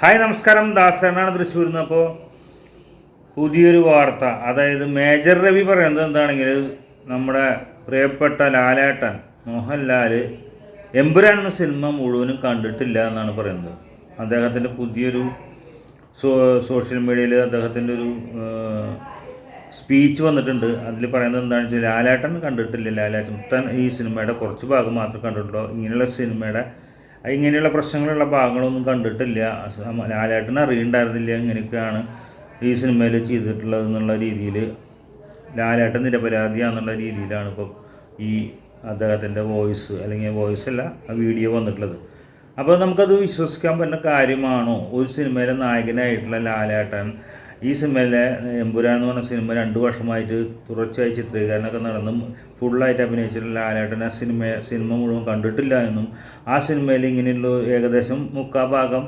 Hi നമസ്കാരം. ദാസനാണ് തൃശ്ശൂരിൽ നിന്ന്. അപ്പോൾ പുതിയൊരു വാർത്ത. അതായത് മേജർ രവി പറയുന്നത് എന്താണെങ്കിൽ നമ്മുടെ പ്രിയപ്പെട്ട ലാലേട്ടൻ മോഹൻലാൽ എമ്പുരാൻ എന്ന സിനിമ മുഴുവനും കണ്ടിട്ടില്ല എന്നാണ് പറയുന്നത്. അദ്ദേഹത്തിന്റെ പുതിയൊരു സോഷ്യൽ മീഡിയയിൽ അദ്ദേഹത്തിന്റെ ഒരു സ്പീച്ച് വന്നിട്ടുണ്ട്. അതിൽ പറയുന്നത് എന്താണെന്ന് വെച്ചാൽ ലാലേട്ടൻ കണ്ടിട്ടില്ല. ലാലേട്ടൻ ഈ സിനിമയുടെ കുറച്ച് ഭാഗം മാത്രമേ കണ്ടിട്ടുള്ളൂ. ഇങ്ങനെയുള്ള സിനിമയുടെ ഇങ്ങനെയുള്ള പ്രശ്നങ്ങളുള്ള ഭാഗങ്ങളൊന്നും കണ്ടിട്ടില്ല. ലാലേട്ടൻ അറിയണ്ടായിരുന്നില്ല ഇങ്ങനെയൊക്കെയാണ് ഈ സിനിമയിൽ ചെയ്തിട്ടുള്ളത് എന്നുള്ള രീതിയിൽ ലാലേട്ടൻ നിരപരാധിയാന്നുള്ള രീതിയിലാണ് ഇപ്പോൾ ഈ അദ്ദേഹത്തിന്റെ വോയിസ് അല്ലെങ്കിൽ വോയിസ് അല്ല ആ വീഡിയോ വന്നിട്ടുള്ളത്. അപ്പോൾ നമുക്കത് വിശ്വസിക്കാൻ പറ്റുന്ന കാര്യമാണോ? ഒരു സിനിമയിലെ നായകനായിട്ടുള്ള ലാലേട്ടൻ ഈ സിനിമയിലെ എമ്പുരാൻ എന്ന് പറഞ്ഞ സിനിമ രണ്ട് വർഷമായിട്ട് തുടർച്ചയായി ചിത്രീകരണമൊക്കെ നടന്നും ഫുള്ളായിട്ട് അഭിനയിച്ചിട്ടുള്ള ലാലേട്ടൻ ആ സിനിമ സിനിമ മുഴുവൻ കണ്ടിട്ടില്ല എന്നും ആ സിനിമയിൽ ഇങ്ങനെയുള്ള ഏകദേശം മുക്കാ ഭാഗം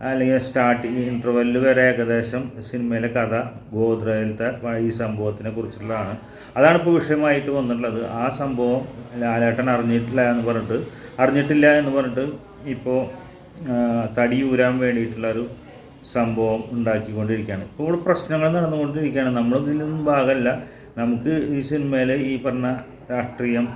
അല്ലെങ്കിൽ സ്റ്റാർട്ടിങ് ഇന്റർവെല്ലിൽ വരെ ഏകദേശം സിനിമയിലെ കഥ ഗോദ്രയിലത്തെ ഈ സംഭവത്തിനെ കുറിച്ചുള്ളതാണ് അതാണ് ഇപ്പോൾ വിഷയമായിട്ട് വന്നിട്ടുള്ളത്. ആ സംഭവം ലാലേട്ടൻ അറിഞ്ഞിട്ടില്ല എന്ന് പറഞ്ഞിട്ട് അറിഞ്ഞിട്ടില്ല എന്ന് പറഞ്ഞിട്ട് ഇപ്പോൾ തടി ഊരാൻ വേണ്ടിയിട്ടുള്ള ഒരു സംഭവം ഉണ്ടാക്കിക്കൊണ്ടിരിക്കുകയാണ്. ഇപ്പോൾ ഇവിടെ പ്രശ്നങ്ങൾ നടന്നുകൊണ്ടിരിക്കുകയാണ്. നമ്മളിതിലൊന്നും ഭാഗമല്ല. നമുക്ക് ഈ സിനിമയിൽ ഈ പറഞ്ഞ രാഷ്ട്രീയം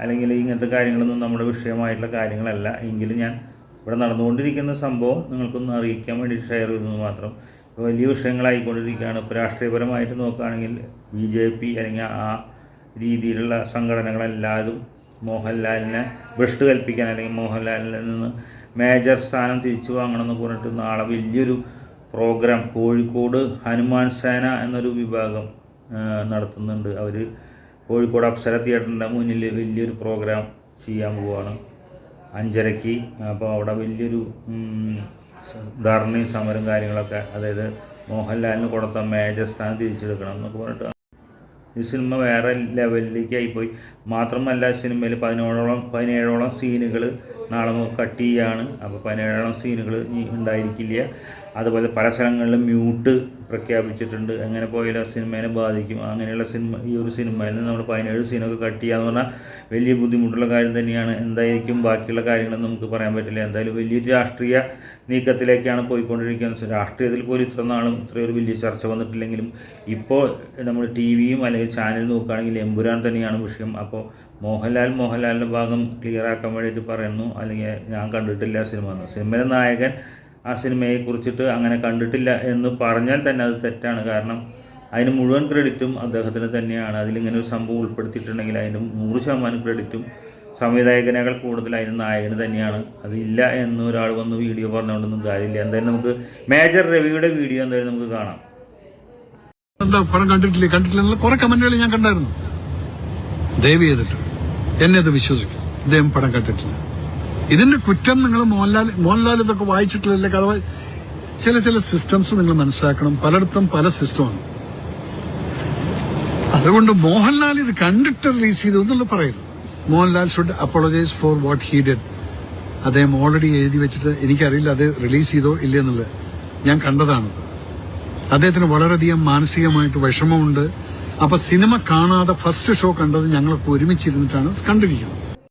അല്ലെങ്കിൽ ഇങ്ങനത്തെ കാര്യങ്ങളൊന്നും നമ്മുടെ വിഷയമായിട്ടുള്ള കാര്യങ്ങളല്ല. എങ്കിലും ഞാൻ ഇവിടെ നടന്നുകൊണ്ടിരിക്കുന്ന സംഭവം നിങ്ങൾക്കൊന്ന് അറിയിക്കാൻ വേണ്ടി ഷെയർ ചെയ്തെന്ന് മാത്രം. ഇപ്പോൾ വലിയ വിഷയങ്ങളായിക്കൊണ്ടിരിക്കുകയാണ്. ഇപ്പോൾ രാഷ്ട്രീയപരമായിട്ട് നോക്കുകയാണെങ്കിൽ ബി ജെ പി അല്ലെങ്കിൽ ആ രീതിയിലുള്ള സംഘടനകളെല്ലാതും മോഹൻലാലിനെ ഭ്രഷ്ട് കൽപ്പിക്കാൻ അല്ലെങ്കിൽ മോഹൻലാലിൽ നിന്ന് മേജർ സ്ഥാനം തിരിച്ചു വാങ്ങണമെന്ന് പറഞ്ഞിട്ട് നാളെ വലിയൊരു പ്രോഗ്രാം കോഴിക്കോട് ഹനുമാൻ സേന എന്നൊരു വിഭാഗം നടത്തുന്നുണ്ട്. അവർ കോഴിക്കോട് അപ്സര തിയേറ്ററിന്റെ മുന്നിൽ വലിയൊരു പ്രോഗ്രാം ചെയ്യാൻ പോവുകയാണ് അഞ്ചരയ്ക്ക്. അപ്പോൾ അവിടെ വലിയൊരു ധർണയും സമരം കാര്യങ്ങളൊക്കെ അതായത് മോഹൻലാലിന് കൊടുത്ത മേജർ സ്ഥാനം തിരിച്ചെടുക്കണം എന്നൊക്കെ പറഞ്ഞിട്ട് ഈ സിനിമ വേറെ ലെവലിലേക്ക് ആയിപ്പോയി മാത്രമല്ല സിനിമയിൽ പതിനേഴോളം പതിനേഴോളം സീനുകൾ നാളെ കട്ട് ചെയ്യുകയാണ് അപ്പോൾ പതിനേഴോളം സീനുകൾ ഉണ്ടായിരിക്കില്ല. അതുപോലെ പല സ്ഥലങ്ങളിലും മ്യൂട്ട് പ്രഖ്യാപിച്ചിട്ടുണ്ട്. എങ്ങനെ പോയാലും സിനിമേനെ ബാധിക്കും. അങ്ങനെയുള്ള സിനിമ ഈ ഒരു സിനിമയിൽ നിന്ന് നമ്മൾ പതിനേഴ് സീനൊക്കെ കട്ട് ചെയ്യാന്ന് പറഞ്ഞാൽ വലിയ ബുദ്ധിമുട്ടുള്ള കാര്യം തന്നെയാണ്. എന്തായിരിക്കും ബാക്കിയുള്ള കാര്യങ്ങളൊന്നും നമുക്ക് പറയാൻ പറ്റില്ല. എന്തായാലും വലിയൊരു രാഷ്ട്രീയ നീക്കത്തിലേക്കാണ് പോയിക്കൊണ്ടിരിക്കുന്നത്. രാഷ്ട്രീയത്തിൽ പോലും ഇത്ര നാളും ഇത്രയൊരു വലിയ ചർച്ച വന്നിട്ടില്ലെങ്കിലും ഇപ്പോൾ നമ്മൾ ടി വിയും അല്ലെങ്കിൽ ചാനൽ നോക്കുകയാണെങ്കിൽ എമ്പുരാൻ തന്നെയാണ് വിഷയം. അപ്പോൾ മോഹൻലാൽ മോഹൻലാലിന്റെ ഭാഗം ക്ലിയർ ആക്കാൻ വേണ്ടിയിട്ട് പറയുന്നു. അല്ലെങ്കിൽ ഞാൻ കണ്ടിട്ടില്ല സിനിമ. സിനിമയിലെ നായകൻ ആ സിനിമയെ കുറിച്ചിട്ട് അങ്ങനെ കണ്ടിട്ടില്ല എന്ന് പറഞ്ഞാൽ തന്നെ അത് തെറ്റാണ്. കാരണം അതിന് മുഴുവൻ ക്രെഡിറ്റും അദ്ദേഹത്തിന് തന്നെയാണ്. അതിലിങ്ങനെ ഒരു സംഭവം ഉൾപ്പെടുത്തിയിട്ടുണ്ടെങ്കിൽ അതിന് നൂറ് ശതമാനം ക്രെഡിറ്റും സംവിധായകനേക്കാൾ കൂടുതൽ അതിന് നായകന് തന്നെയാണ്. അതില്ല എന്ന് ഒരാൾ വന്ന് വീഡിയോ പറഞ്ഞുകൊണ്ടൊന്നും കാര്യമില്ല. എന്തായാലും നമുക്ക് മേജർ രവിയുടെ വീഡിയോ എന്തായാലും നമുക്ക് കാണാം. എന്താ പടം കണ്ടിട്ടില്ലേ? കണ്ടിട്ടില്ല കുറെ കമന്റുകൾ ഞാൻ കണ്ടായിരുന്നു. ദയവ് ചെയ്തിട്ട് എന്നെ അത് വിശ്വസിക്കും. ഇദ്ദേഹം പടം കണ്ടിട്ടില്ല. ഇതിന്റെ കുറ്റം നിങ്ങൾ മോഹൻലാൽ മോഹൻലാൽ ഇതൊക്കെ വായിച്ചിട്ടില്ല കഥ ചില ചില സിസ്റ്റംസ് നിങ്ങൾ മനസ്സിലാക്കണം. പലയിടത്തും പല സിസ്റ്റമാണ് അതുകൊണ്ട് മോഹൻലാൽ ഇത് കണ്ടിട്ട് റിലീസ് ചെയ്തു എന്നുള്ള പറയുന്നു Mohanlal should apologise for what he did അദ്ദേഹം ഓൾറെഡി എഴുതി വെച്ചിട്ട് എനിക്കറിയില്ല അത് റിലീസ് ചെയ്തോ ഇല്ലെന്നുള്ളത് ഞാൻ കണ്ടതാണ്. അദ്ദേഹത്തിന് വളരെയധികം മാനസികമായിട്ട് വിഷമമുണ്ട്. അപ്പൊ സിനിമ കാണാതെ ഫസ്റ്റ് ഷോ കണ്ടത് ഞങ്ങളൊക്കെ ഒരുമിച്ചിരുന്നിട്ടാണ് കണ്ടിരിക്കുന്നത്.